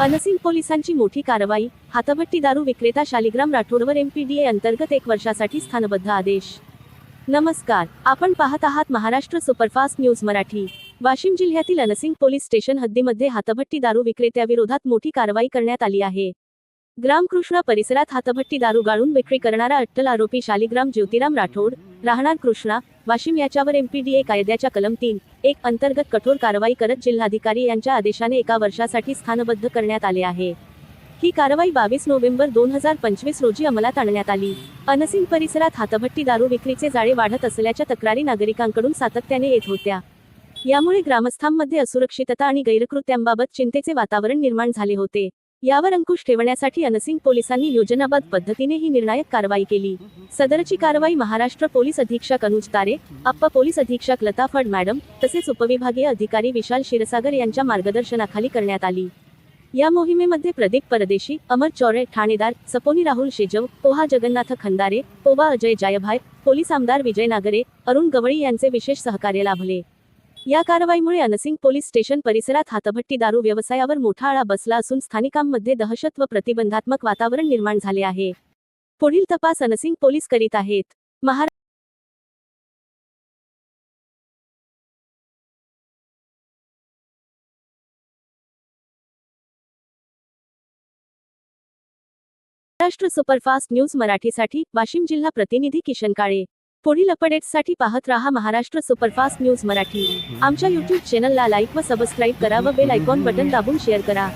Unseen पोलिसांची मोठी कारवाई हातभट्टी दारू विक्रेता शालिग्राम राठोडवर एमपीडीए अंतर्गत एक वर्षासाठी स्थानबद्ध आदेश. नमस्कार आपण पाहत आहात महाराष्ट्र सुपरफास्ट न्यूज मराठी. वाशिम जिल्ह्यातील अनसिंग पोलीस स्टेशन हद्दीमध्ये हातभट्टी दारू विक्रेत्याविरोधात मोठी कारवाई करण्यात आली आहे. ग्रामकृष्णा परिसरात हातभट्टी दारू गाळून विक्री करणारा अट्टल आरोपी शालिग्राम ज्योतिराम राठोड राहणार कृष्णा वाशिम याच्यावर एमपीडीए कायद्याच्या कलम तीन एक अंतर्गत कठोर कारवाई करत जिल्हाधिकारी यांच्या आदेशाने एका वर्षासाठी स्थानबद्ध करण्यात आले आहे. ही कारवाई बावीस नोव्हेंबर दोन हजार पंचवीस रोजी अंमलात आणण्यात आली. अनसिंग परिसरात हातभट्टी दारू विक्रीचे जाळे वाढत असल्याच्या तक्रारी नागरिकांकडून सातत्याने येत होत्या. यामुळे ग्रामस्थांमध्ये असुरक्षितता आणि गैरकृत्यांबाबत चिंतेचे वातावरण निर्माण झाले होते. यावर अंकुश ठेवण्यासाठी अनसिंग पोलिसांनी योजनाबद्ध पद्धतीने ही निर्णायक कारवाई केली. सदरची कारवाई महाराष्ट्र पोलीस अधीक्षक अनुज तारे अप्पा पोलीस अधीक्षक लता फड मॅडम तसेच उपविभागीय अधिकारी विशाल क्षीरसागर यांच्या मार्गदर्शनाखाली करण्यात आली. या मोहिमेमध्ये प्रदीप परदेशी अमर चौरे ठाणेदार सपोनी राहुल शेजव पोहा जगन्नाथ खंदारे पोवा अजय जायभाय पोलीस आमदार विजय नागरे अरुण गवळी यांचे विशेष सहकार्य लाभले. या कारवाईमुळे अनसिंग पोलीस स्टेशन परिसरात हातभट्टी दारू व्यवसायावर मोठा आळा बसला असून स्थानिकांमध्ये दहशत व प्रतिबंधात्मक वातावरण निर्माण झाले आहे. पुढील तपास अनसिंग पोलीस करीत आहेत. महाराष्ट्र महाराष्ट्र सुपरफास्ट न्यूज मराठीसाठी वाशिम जिल्हा प्रतिनिधी किशन काळे. पुढील अपडेट्ससाठी पाहत रहा महाराष्ट्र सुपरफास्ट न्यूज मराठी. आमच्या यूट्यूब चॅनलला लाईक व सबस्क्राईब करा व बेल आयकॉन बटन दाबून शेअर करा.